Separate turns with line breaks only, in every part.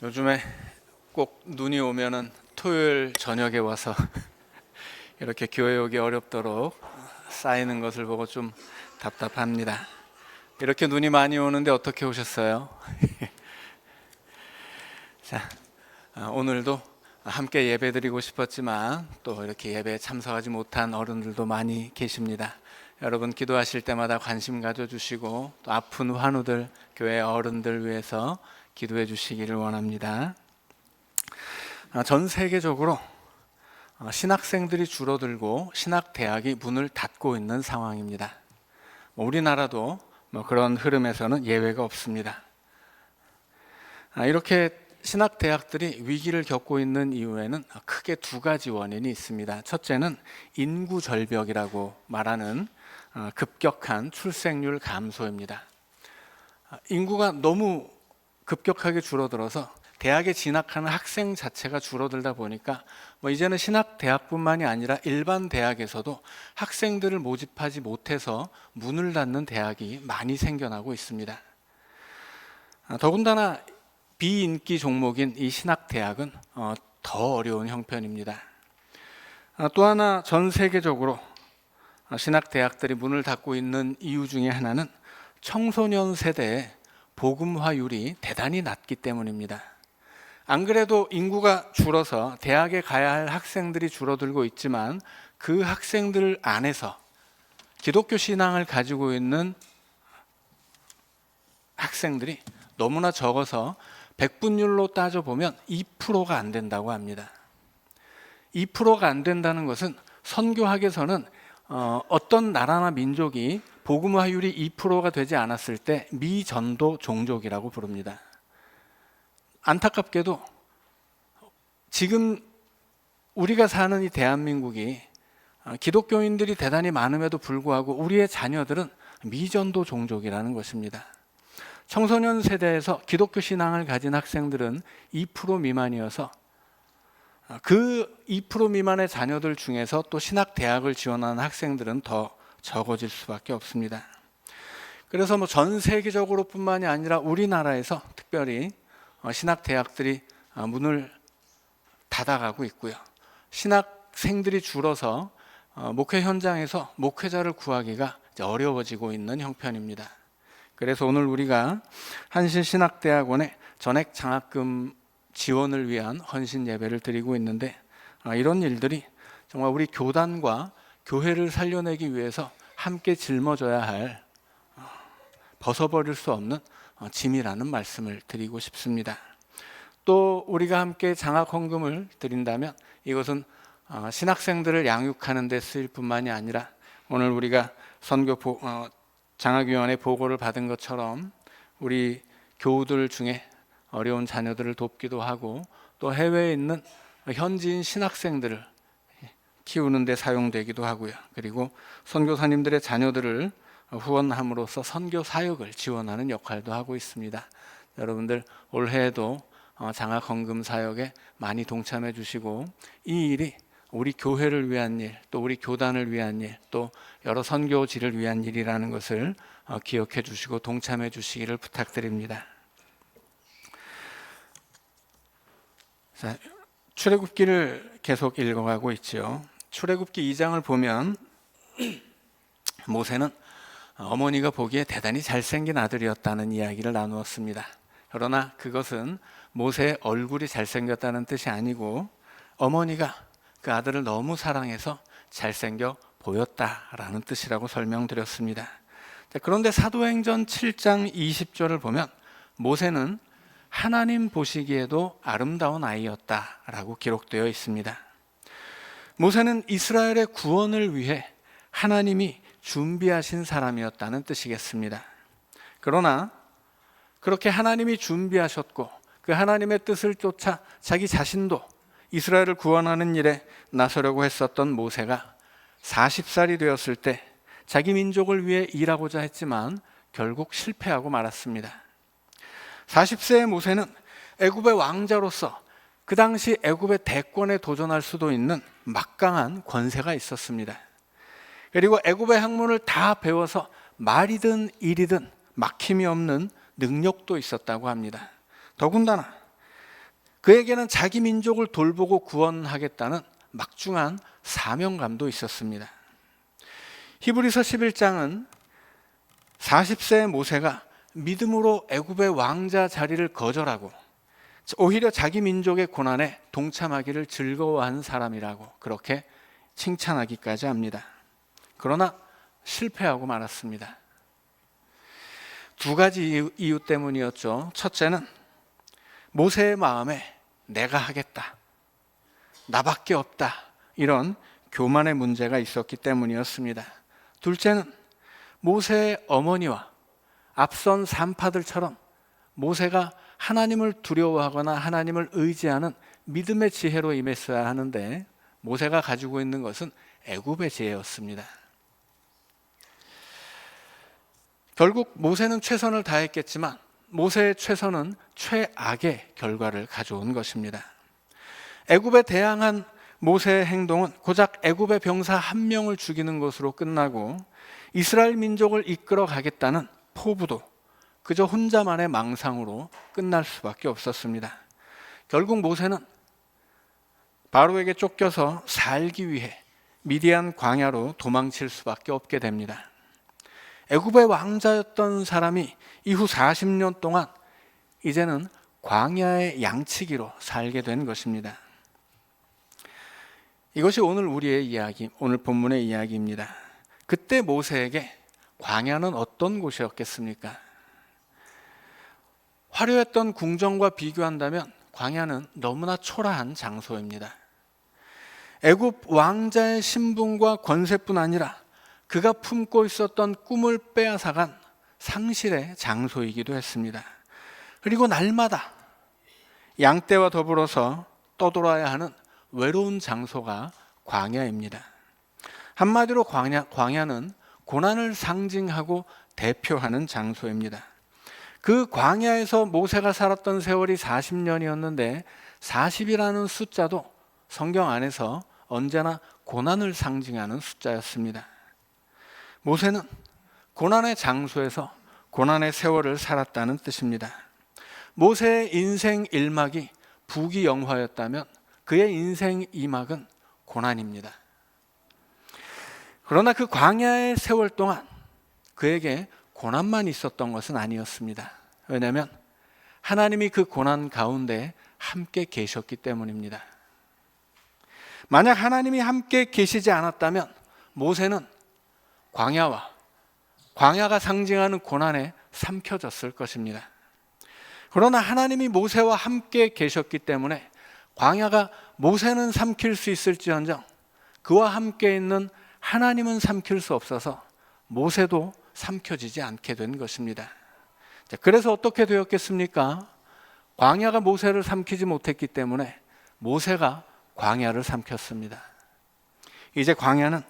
요즘에 꼭 눈이 오면은 토요일 저녁에 와서 이렇게 교회 오기 어렵도록 쌓이는 것을 보고 좀 답답합니다. 이렇게 눈이 많이 오는데 어떻게 오셨어요? 자, 아, 오늘도 함께 예배 드리고 싶었지만 또 이렇게 예배에 참석하지 못한 어른들도 많이 계십니다. 여러분 기도하실 때마다 관심 가져주시고 또 아픈 환우들 교회 어른들 위해서 기도해 주시기를 원합니다. 아, 전 세계적으로 어, 신학생들이 줄어들고 신학 대학이 문을 닫고 있는 상황입니다. 뭐 우리나라도 뭐 그런 흐름에서는 예외가 없습니다. 아, 이렇게 신학 대학들이 위기를 겪고 있는 이유에는 크게 두 가지 원인이 있습니다. 첫째는 인구 절벽이라고 말하는 어, 급격한 출생률 감소입니다. 아, 인구가 너무 급격하게 줄어들어서 대학에 진학하는 학생 자체가 줄어들다 보니까 뭐 이제는 신학 대학뿐만이 아니라 일반 대학에서도 학생들을 모집하지 못해서 문을 닫는 대학이 많이 생겨나고 있습니다. 아, 더군다나 비인기 종목인 이 신학 대학은 어, 더 어려운 형편입니다. 아, 또 하나 전 세계적으로 어, 신학 대학들이 문을 닫고 있는 이유 중에 하나는 청소년 세대의 복음화율이 대단히 낮기 때문입니다. 안 그래도 인구가 줄어서 대학에 가야 할 학생들이 줄어들고 있지만 그 학생들 안에서 기독교 신앙을 가지고 있는 학생들이 너무나 적어서 백분율로 따져보면 2%가 안 된다고 합니다. 2%가 안 된다는 것은 선교학에서는 어, 어떤 나라나 민족이 복음화율이 2%가 되지 않았을 때 미전도 종족이라고 부릅니다. 안타깝게도 지금 우리가 사는 이 대한민국이 어, 기독교인들이 대단히 많음에도 불구하고 우리의 자녀들은 미전도 종족이라는 것입니다. 청소년 세대에서 기독교 신앙을 가진 학생들은 2% 미만이어서 어, 그2% 미만의 자녀들 중에서 또 신학 대학을 지원하는 학생들은 더 적어질 수밖에 없습니다. 그래서 뭐 전 세계적으로뿐만이 아니라 우리나라에서 특별히 어, 신학 대학들이 어, 문을 닫아가고 있고요. 신학생들이 줄어서 어, 목회 현장에서 목회자를 구하기가 어려워지고 있는 형편입니다. 그래서 오늘 우리가 한신 신학대학원의 전액 장학금 지원을 위한 헌신 예배를 드리고 있는데 아, 이런 일들이 정말 우리 교단과 교회를 살려내기 위해서 함께 짊어져야 할 어, 벗어버릴 수 없는 어, 짐이라는 말씀을 드리고 싶습니다. 또 우리가 함께 장학 헌금을 드린다면 이것은 어, 신학생들을 양육하는 데 쓰일 뿐만이 아니라 오늘 우리가 선교 장학위원회 보고를 받은 것처럼 우리 교우들 중에 어려운 자녀들을 돕기도 하고 또 해외에 있는 현지인 신학생들을 키우는 데 사용되기도 하고요. 그리고 선교사님들의 자녀들을 후원함으로써 선교 사역을 지원하는 역할도 하고 있습니다. 여러분들 올해에도 어, 장학 헌금 사역에 많이 동참해 주시고 이 일이 우리 교회를 위한 일, 또 우리 교단을 위한 일, 또 여러 선교지를 위한 일이라는 것을 어, 기억해 주시고 동참해 주시기를 부탁드립니다. 자, 출애굽기를 계속 읽어가고 있죠. 출애굽기 2장을 보면 모세는 어머니가 보기에 대단히 잘생긴 아들이었다는 이야기를 나누었습니다. 그러나 그것은 모세의 얼굴이 잘생겼다는 뜻이 아니고 어머니가 그 아들을 너무 사랑해서 잘생겨 보였다라는 뜻이라고 설명드렸습니다. 그런데 사도행전 7장 20절을 보면 모세는 하나님 보시기에도 아름다운 아이였다라고 기록되어 있습니다. 모세는 이스라엘의 구원을 위해 하나님이 준비하신 사람이었다는 뜻이겠습니다. 그러나 그렇게 하나님이 준비하셨고 그 하나님의 뜻을 쫓아 자기 자신도 이스라엘을 구원하는 일에 나서려고 했었던 모세가 40살이 되었을 때 자기 민족을 위해 일하고자 했지만 결국 실패하고 말았습니다. 40세의 모세는 애굽의 왕자로서 그 당시 애굽의 대권에 도전할 수도 있는 막강한 권세가 있었습니다. 그리고 애굽의 학문을 다 배워서 말이든 일이든 막힘이 없는 능력도 있었다고 합니다. 더군다나 그에게는 자기 민족을 돌보고 구원하겠다는 막중한 사명감도 있었습니다. 히브리서 11장은 40세의 모세가 믿음으로 애굽의 왕자 자리를 거절하고 오히려 자기 민족의 고난에 동참하기를 즐거워한 사람이라고 그렇게 칭찬하기까지 합니다. 그러나 실패하고 말았습니다. 두 가지 이유, 때문이었죠. 첫째는 모세의 마음에 내가 하겠다. 나밖에 없다. 이런 교만의 문제가 있었기 때문이었습니다. 둘째는 모세의 어머니와 앞선 산파들처럼 모세가 하나님을 두려워하거나 하나님을 의지하는 믿음의 지혜로 임했어야 하는데 모세가 가지고 있는 것은 애굽의 지혜였습니다. 결국 모세는 최선을 다했겠지만 모세의 최선은 최악의 결과를 가져온 것입니다. 애굽에 대항한 모세의 행동은 고작 애굽의 병사 한 명을 죽이는 것으로 끝나고 이스라엘 민족을 이끌어 가겠다는 포부도 그저 혼자만의 망상으로 끝날 수밖에 없었습니다. 결국 모세는 바로에게 쫓겨서 살기 위해 미디안 광야로 도망칠 수밖에 없게 됩니다. 애굽의 왕자였던 사람이 이후 40년 동안 이제는 광야의 양치기로 살게 된 것입니다. 이것이 오늘 우리의 이야기, 오늘 본문의 이야기입니다. 그때 모세에게 광야는 어떤 곳이었겠습니까? 화려했던 궁정과 비교한다면 광야는 너무나 초라한 장소입니다. 애굽 왕자의 신분과 권세뿐 아니라 그가 품고 있었던 꿈을 빼앗아간 상실의 장소이기도 했습니다. 그리고 날마다 양떼와 더불어서 떠돌아야 하는 외로운 장소가 광야입니다. 한마디로 광야, 광야는 고난을 상징하고 대표하는 장소입니다. 그 광야에서 모세가 살았던 세월이 40년이었는데 40이라는 숫자도 성경 안에서 언제나 고난을 상징하는 숫자였습니다. 모세는 고난의 장소에서 고난의 세월을 살았다는 뜻입니다. 모세의 인생 1막이 부귀 영화였다면 그의 인생 2막은 고난입니다. 그러나 그 광야의 세월 동안 그에게 고난만 있었던 것은 아니었습니다. 왜냐하면 하나님이 그 고난 가운데 함께 계셨기 때문입니다. 만약 하나님이 함께 계시지 않았다면 모세는 광야와 광야가 상징하는 고난에 삼켜졌을 것입니다. 그러나 하나님이 모세와 함께 계셨기 때문에 광야가 모세는 삼킬 수 있을지언정 그와 함께 있는 하나님은 삼킬 수 없어서 모세도 삼켜지지 않게 된 것입니다. 그래서 어떻게 되었겠습니까? 광야가 모세를 삼키지 못했기 때문에 모세가 광야를 삼켰습니다. 이제 광야는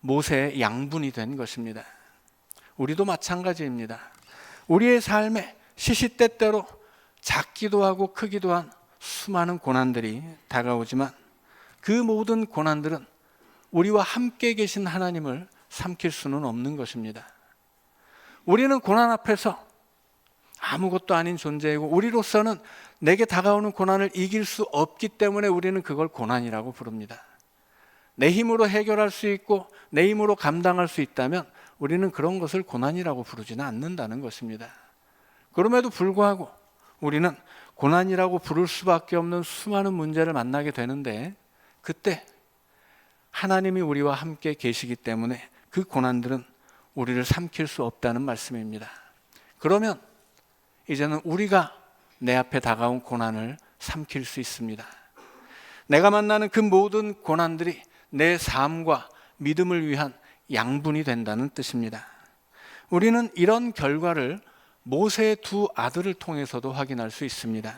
모세의 양분이 된 것입니다. 우리도 마찬가지입니다. 우리의 삶에 시시때때로 작기도 하고 크기도 한 수많은 고난들이 다가오지만 그 모든 고난들은 우리와 함께 계신 하나님을 삼킬 수는 없는 것입니다. 우리는 고난 앞에서 아무것도 아닌 존재이고 우리로서는 내게 다가오는 고난을 이길 수 없기 때문에 우리는 그걸 고난이라고 부릅니다. 내 힘으로 해결할 수 있고 내 힘으로 감당할 수 있다면 우리는 그런 것을 고난이라고 부르지는 않는다는 것입니다. 그럼에도 불구하고 우리는 고난이라고 부를 수밖에 없는 수많은 문제를 만나게 되는데 그때 하나님이 우리와 함께 계시기 때문에 그 고난들은 우리를 삼킬 수 없다는 말씀입니다. 그러면 이제는 우리가 내 앞에 다가온 고난을 삼킬 수 있습니다. 내가 만나는 그 모든 고난들이 내 삶과 믿음을 위한 양분이 된다는 뜻입니다. 우리는 이런 결과를 모세의 두 아들을 통해서도 확인할 수 있습니다.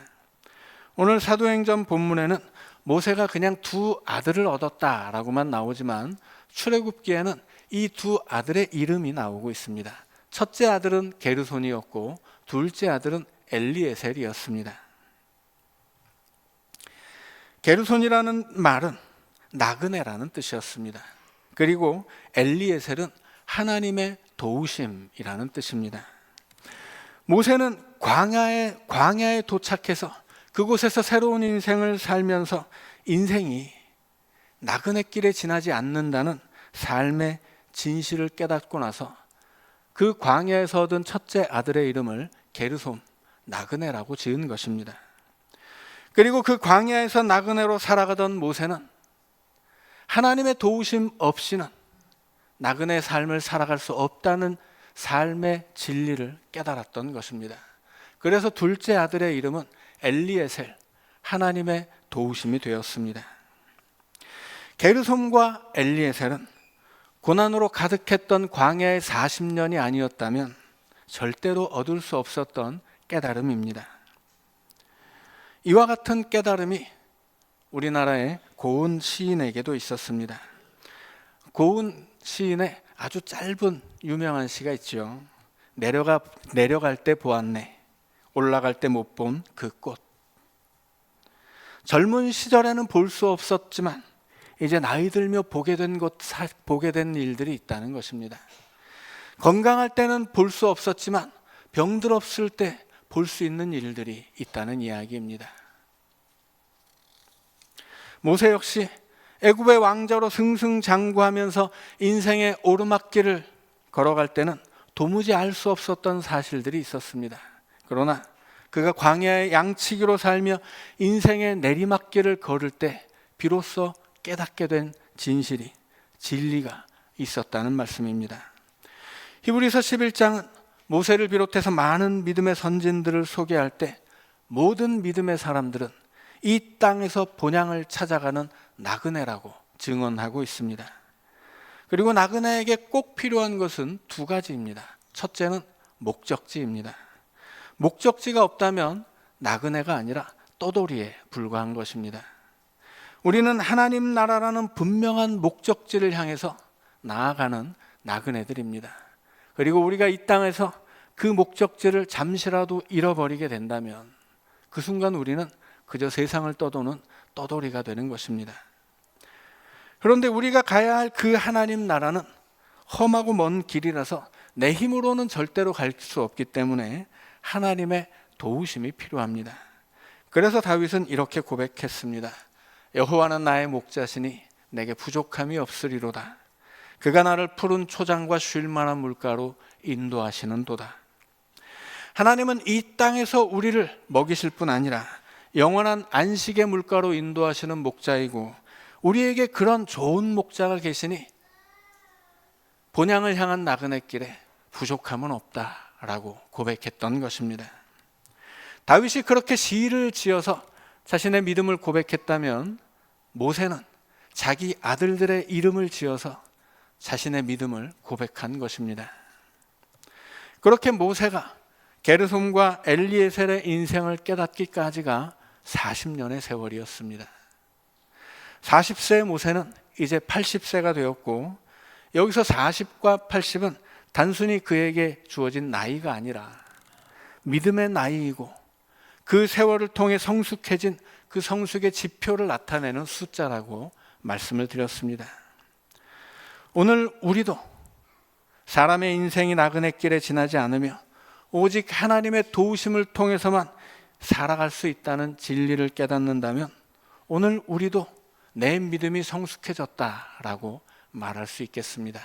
오늘 사도행전 본문에는 모세가 그냥 두 아들을 얻었다라고만 나오지만 출애굽기에는 이 두 아들의 이름이 나오고 있습니다. 첫째 아들은 게르손이었고 둘째 아들은 엘리에셀이었습니다. 게르손이라는 말은 나그네라는 뜻이었습니다. 그리고 엘리에셀은 하나님의 도우심이라는 뜻입니다. 모세는 광야에 광야에 도착해서 그곳에서 새로운 인생을 살면서 인생이 나그네 길에 지나지 않는다는 삶의 진실을 깨닫고 나서 그 광야에서 얻은 첫째 아들의 이름을 게르솜 나그네라고 지은 것입니다. 그리고 그 광야에서 나그네로 살아가던 모세는 하나님의 도우심 없이는 나그네 삶을 살아갈 수 없다는 삶의 진리를 깨달았던 것입니다. 그래서 둘째 아들의 이름은 엘리에셀, 하나님의 도우심이 되었습니다. 게르솜과 엘리에셀은 고난으로 가득했던 광야의 40년이 아니었다면 절대로 얻을 수 없었던 깨달음입니다. 이와 같은 깨달음이 우리나라의 고은 시인에게도 있었습니다. 고은 시인의 아주 짧은 유명한 시가 있죠. 내려가 내려갈 때 보았네. 올라갈 때 못 본 그 꽃. 젊은 시절에는 볼 수 없었지만 이제 나이 들며 보게 된 것, 보게 된 일들이 있다는 것입니다. 건강할 때는 볼 수 없었지만 병들었을 때 볼 수 있는 일들이 있다는 이야기입니다. 모세 역시 애굽의 왕자로 승승장구하면서 인생의 오르막길을 걸어갈 때는 도무지 알 수 없었던 사실들이 있었습니다. 그러나 그가 광야의 양치기로 살며 인생의 내리막길을 걸을 때 비로소 깨닫게 된 진실이 진리가 있었다는 말씀입니다. 히브리서 11장은 모세를 비롯해서 많은 믿음의 선진들을 소개할 때 모든 믿음의 사람들은 이 땅에서 본향을 찾아가는 나그네라고 증언하고 있습니다. 그리고 나그네에게 꼭 필요한 것은 두 가지입니다. 첫째는 목적지입니다. 목적지가 없다면 나그네가 아니라 떠돌이에 불과한 것입니다. 우리는 하나님 나라라는 분명한 목적지를 향해서 나아가는 나그네들입니다. 그리고 우리가 이 땅에서 그 목적지를 잠시라도 잃어버리게 된다면 그 순간 우리는 그저 세상을 떠도는 떠돌이가 되는 것입니다. 그런데 우리가 가야 할 그 하나님 나라는 험하고 먼 길이라서 내 힘으로는 절대로 갈 수 없기 때문에 하나님의 도우심이 필요합니다. 그래서 다윗은 이렇게 고백했습니다. 여호와는 나의 목자시니 내게 부족함이 없으리로다. 그가 나를 푸른 초장과 쉴 만한 물가로 인도하시는도다. 하나님은 이 땅에서 우리를 먹이실 뿐 아니라 영원한 안식의 물가로 인도하시는 목자이고 우리에게 그런 좋은 목자가 계시니 본향을 향한 나그네 길에 부족함은 없다라고 고백했던 것입니다. 다윗이 그렇게 시를 지어서 자신의 믿음을 고백했다면 모세는 자기 아들들의 이름을 지어서 자신의 믿음을 고백한 것입니다. 그렇게 모세가 게르솜과 엘리에셀의 인생을 깨닫기까지가 40년의 세월이었습니다. 40세의 모세는 이제 80세가 되었고 여기서 40과 80은 단순히 그에게 주어진 나이가 아니라 믿음의 나이이고 그 세월을 통해 성숙해진 그 성숙의 지표를 나타내는 숫자라고 말씀을 드렸습니다. 오늘 우리도 사람의 인생이 나그네 길에 지나지 않으며 오직 하나님의 도우심을 통해서만 살아갈 수 있다는 진리를 깨닫는다면 오늘 우리도 내 믿음이 성숙해졌다라고 말할 수 있겠습니다.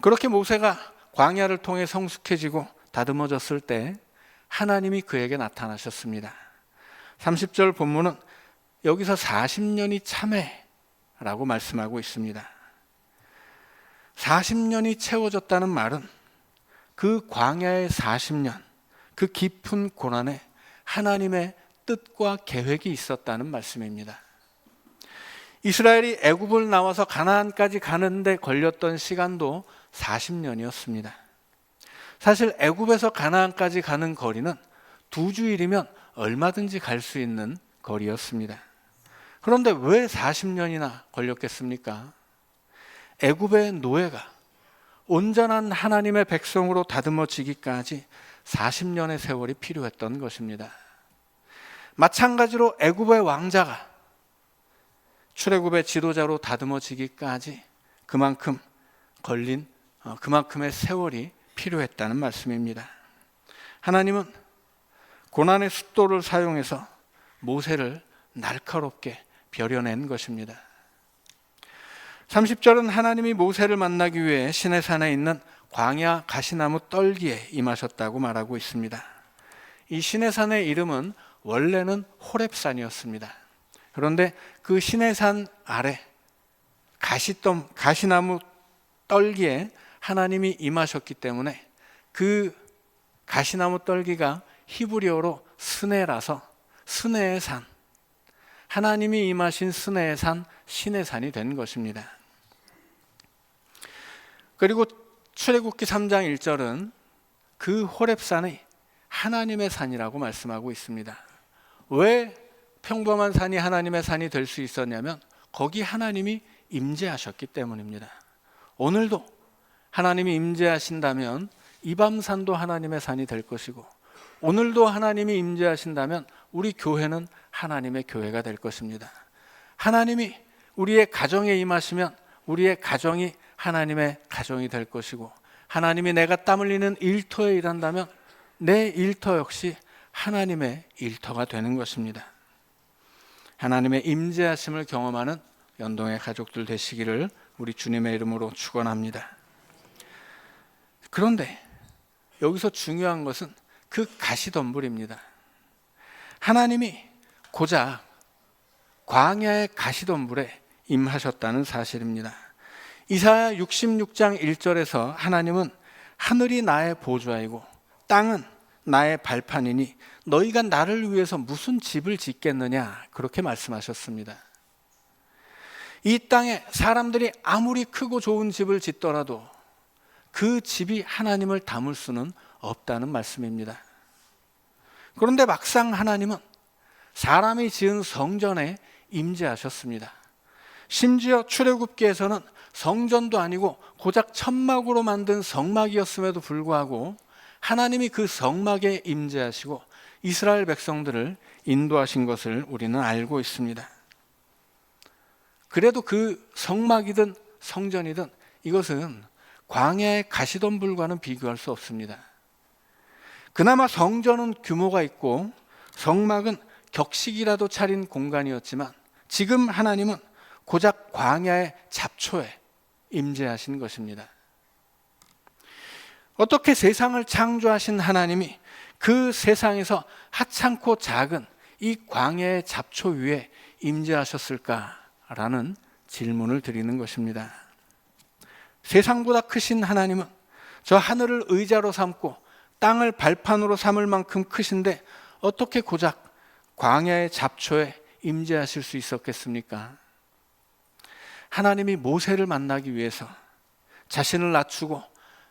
그렇게 모세가 광야를 통해 성숙해지고 다듬어졌을 때 하나님이 그에게 나타나셨습니다. 30절 본문은 여기서 40년이 참회라고 말씀하고 있습니다. 40년이 채워졌다는 말은 그 광야의 40년, 그 깊은 고난에 하나님의 뜻과 계획이 있었다는 말씀입니다. 이스라엘이 애굽을 나와서 가나안까지 가는데 걸렸던 시간도 40년이었습니다. 사실 애굽에서 가나안까지 가는 거리는 두 주일이면 얼마든지 갈 수 있는 거리였습니다. 그런데 왜 40년이나 걸렸겠습니까? 애굽의 노예가 온전한 하나님의 백성으로 다듬어지기까지 40년의 세월이 필요했던 것입니다. 마찬가지로 애굽의 왕자가 출애굽의 지도자로 다듬어지기까지 그만큼 걸린 어, 그만큼의 세월이 필요했다는 말씀입니다. 하나님은 고난의 숫도를 사용해서 모세를 날카롭게 벼려낸 것입니다. 30절은 하나님이 모세를 만나기 위해 신의 산에 있는 광야 가시나무 떨기에 임하셨다고 말하고 있습니다. 이 신의 산의 이름은 원래는 호렙산이었습니다. 그런데 그 신의 산 아래 가시덤 가시나무 떨기에 하나님이 임하셨기 때문에 그 가시나무 떨기가 히브리어로 스네라서 스네의 산 하나님이 임하신 스네의 산 신의 산이 된 것입니다. 그리고 출애굽기 3장 1절은 그 호렙산이 하나님의 산이라고 말씀하고 있습니다. 왜 평범한 산이 하나님의 산이 될 수 있었냐면 거기 하나님이 임재하셨기 때문입니다. 오늘도 하나님이 임재하신다면 이밤산도 하나님의 산이 될 것이고 오늘도 하나님이 임재하신다면 우리 교회는 하나님의 교회가 될 것입니다. 하나님이 우리의 가정에 임하시면 우리의 가정이 하나님의 가정이 될 것이고 하나님이 내가 땀 흘리는 일터에 일한다면 내 일터 역시 하나님의 일터가 되는 것입니다. 하나님의 임재하심을 경험하는 연동의 가족들 되시기를 우리 주님의 이름으로 축원합니다. 그런데 여기서 중요한 것은 그 가시덤불입니다. 하나님이 고작 광야의 가시덤불에 임하셨다는 사실입니다. 이사야 66장 1절에서 하나님은 하늘이 나의 보좌이고 땅은 나의 발판이니 너희가 나를 위해서 무슨 집을 짓겠느냐 그렇게 말씀하셨습니다. 이 땅에 사람들이 아무리 크고 좋은 집을 짓더라도 그 집이 하나님을 담을 수는 없다는 말씀입니다. 그런데 막상 하나님은 사람이 지은 성전에 임재하셨습니다. 심지어 출애굽기에서는 성전도 아니고 고작 천막으로 만든 성막이었음에도 불구하고 하나님이 그 성막에 임재하시고 이스라엘 백성들을 인도하신 것을 우리는 알고 있습니다. 그래도 그 성막이든 성전이든 이것은 광야의 가시덤불과는 비교할 수 없습니다. 그나마 성전은 규모가 있고 성막은 격식이라도 차린 공간이었지만 지금 하나님은 고작 광야의 잡초에 임재하신 것입니다. 어떻게 세상을 창조하신 하나님이 그 세상에서 하찮고 작은 이 광야의 잡초 위에 임재하셨을까라는 질문을 드리는 것입니다. 세상보다 크신 하나님은 저 하늘을 의자로 삼고 땅을 발판으로 삼을 만큼 크신데 어떻게 고작 광야의 잡초에 임재하실 수 있었겠습니까? 하나님이 모세를 만나기 위해서 자신을 낮추고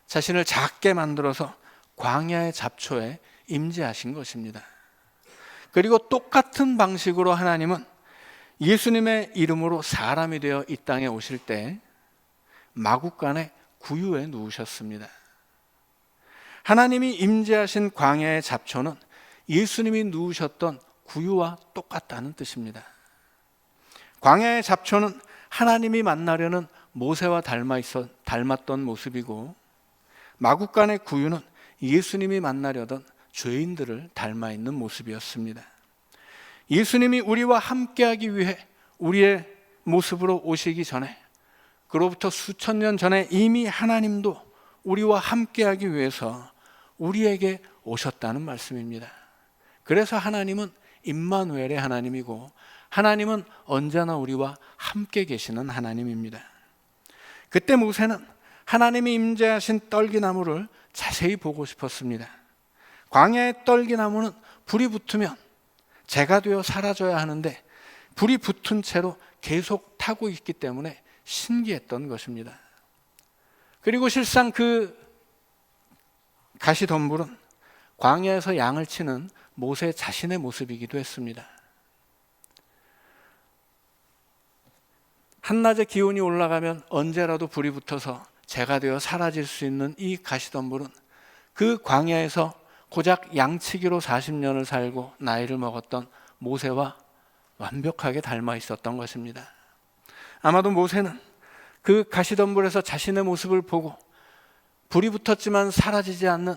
자신을 작게 만들어서 광야의 잡초에 임재하신 것입니다. 그리고 똑같은 방식으로 하나님은 예수님의 이름으로 사람이 되어 이 땅에 오실 때 마국간의 구유에 누우셨습니다. 하나님이 임재하신 광야의 잡초는 예수님이 누우셨던 구유와 똑같다는 뜻입니다. 광야의 잡초는 하나님이 만나려는 모세와 닮아 있어 닮았던 모습이고 마국간의 구유는 예수님이 만나려던 죄인들을 닮아 있는 모습이었습니다. 예수님이 우리와 함께하기 위해 우리의 모습으로 오시기 전에 그로부터 수천 년 전에 이미 하나님도 우리와 함께하기 위해서 우리에게 오셨다는 말씀입니다. 그래서 하나님은 임마누엘의 하나님이고 하나님은 언제나 우리와 함께 계시는 하나님입니다. 그때 모세는 하나님이 임재하신 떨기나무를 자세히 보고 싶었습니다. 광야의 떨기나무는 불이 붙으면 재가 되어 사라져야 하는데 불이 붙은 채로 계속 타고 있기 때문에 신기했던 것입니다. 그리고 실상 그 가시덤불은 광야에서 양을 치는 모세 자신의 모습이기도 했습니다. 한낮에 기온이 올라가면 언제라도 불이 붙어서 재가 되어 사라질 수 있는 이 가시덤불은 그 광야에서 고작 양치기로 40년을 살고 나이를 먹었던 모세와 완벽하게 닮아 있었던 것입니다. 아마도 모세는 그 가시덤불에서 자신의 모습을 보고 불이 붙었지만 사라지지 않는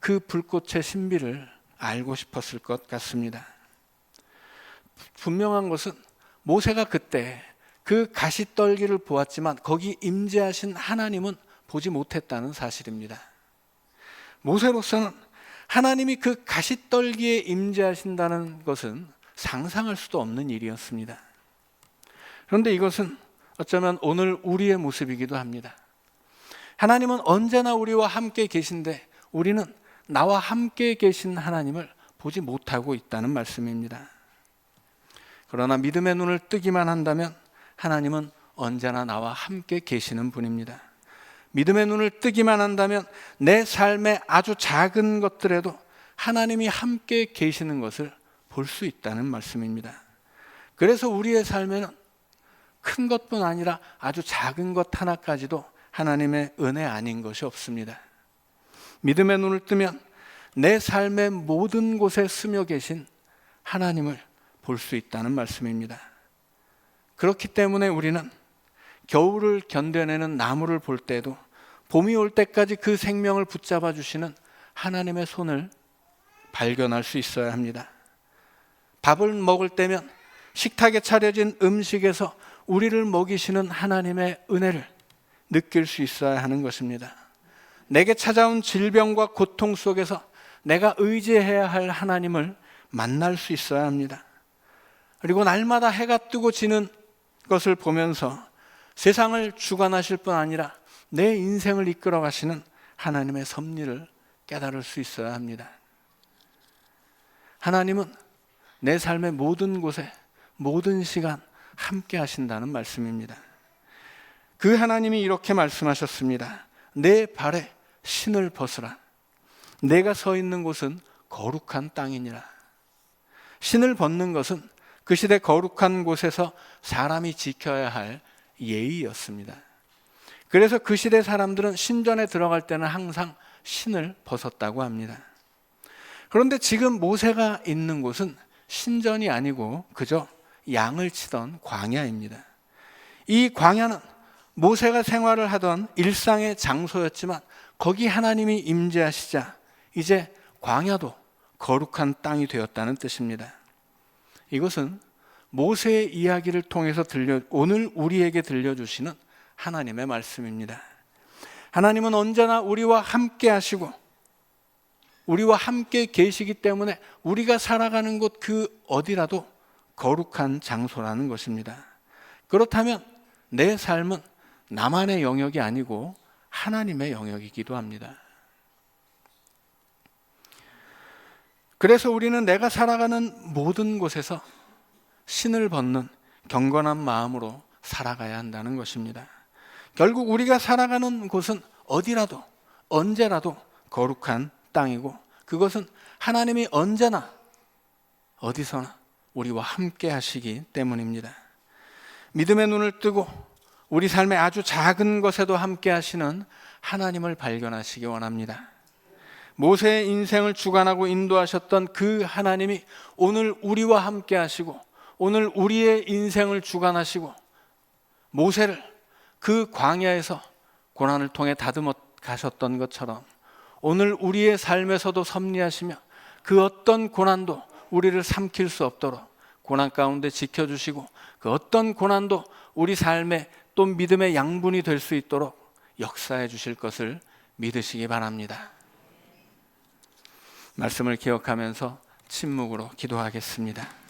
그 불꽃의 신비를 알고 싶었을 것 같습니다. 분명한 것은 모세가 그때 그 가시떨기를 보았지만 거기 임재하신 하나님은 보지 못했다는 사실입니다. 모세로서는 하나님이 그 가시떨기에 임재하신다는 것은 상상할 수도 없는 일이었습니다. 그런데 이것은 어쩌면 오늘 우리의 모습이기도 합니다. 하나님은 언제나 우리와 함께 계신데 우리는 나와 함께 계신 하나님을 보지 못하고 있다는 말씀입니다. 그러나 믿음의 눈을 뜨기만 한다면 하나님은 언제나 나와 함께 계시는 분입니다. 믿음의 눈을 뜨기만 한다면 내 삶의 아주 작은 것들에도 하나님이 함께 계시는 것을 볼 수 있다는 말씀입니다. 그래서 우리의 삶에는 큰 것뿐 아니라 아주 작은 것 하나까지도 하나님의 은혜 아닌 것이 없습니다. 믿음의 눈을 뜨면 내 삶의 모든 곳에 스며 계신 하나님을 볼 수 있다는 말씀입니다. 그렇기 때문에 우리는 겨울을 견뎌내는 나무를 볼 때도 봄이 올 때까지 그 생명을 붙잡아 주시는 하나님의 손을 발견할 수 있어야 합니다. 밥을 먹을 때면 식탁에 차려진 음식에서 우리를 먹이시는 하나님의 은혜를 느낄 수 있어야 하는 것입니다. 내게 찾아온 질병과 고통 속에서 내가 의지해야 할 하나님을 만날 수 있어야 합니다. 그리고 날마다 해가 뜨고 지는 것을 보면서 세상을 주관하실 뿐 아니라 내 인생을 이끌어 가시는 하나님의 섭리를 깨달을 수 있어야 합니다. 하나님은 내 삶의 모든 곳에 모든 시간 함께 하신다는 말씀입니다. 그 하나님이 이렇게 말씀하셨습니다. 내 발에 신을 벗으라. 내가 서 있는 곳은 거룩한 땅이니라. 신을 벗는 것은 그 시대 거룩한 곳에서 사람이 지켜야 할 예의였습니다. 그래서 그 시대 사람들은 신전에 들어갈 때는 항상 신을 벗었다고 합니다. 그런데 지금 모세가 있는 곳은 신전이 아니고 그저 양을 치던 광야입니다. 이 광야는 모세가 생활을 하던 일상의 장소였지만 거기 하나님이 임재하시자 이제 광야도 거룩한 땅이 되었다는 뜻입니다. 이것은 모세의 이야기를 통해서 들려 오늘 우리에게 들려주시는 하나님의 말씀입니다. 하나님은 언제나 우리와 함께 하시고 우리와 함께 계시기 때문에 우리가 살아가는 곳 그 어디라도 거룩한 장소라는 것입니다. 그렇다면 내 삶은 나만의 영역이 아니고 하나님의 영역이기도 합니다. 그래서 우리는 내가 살아가는 모든 곳에서 신을 벗는 경건한 마음으로 살아가야 한다는 것입니다. 결국 우리가 살아가는 곳은 어디라도 언제라도 거룩한 땅이고 그것은 하나님이 언제나 어디서나 우리와 함께 하시기 때문입니다. 믿음의 눈을 뜨고 우리 삶의 아주 작은 것에도 함께 하시는 하나님을 발견하시기 원합니다. 모세의 인생을 주관하고 인도하셨던 그 하나님이 오늘 우리와 함께 하시고 오늘 우리의 인생을 주관하시고 모세를 그 광야에서 고난을 통해 다듬어 가셨던 것처럼 오늘 우리의 삶에서도 섭리하시며 그 어떤 고난도 우리를 삼킬 수 없도록 고난 가운데 지켜주시고 그 어떤 고난도 우리 삶의 또 믿음의 양분이 될 수 있도록 역사해 주실 것을 믿으시기 바랍니다. 말씀을 기억하면서 침묵으로 기도하겠습니다.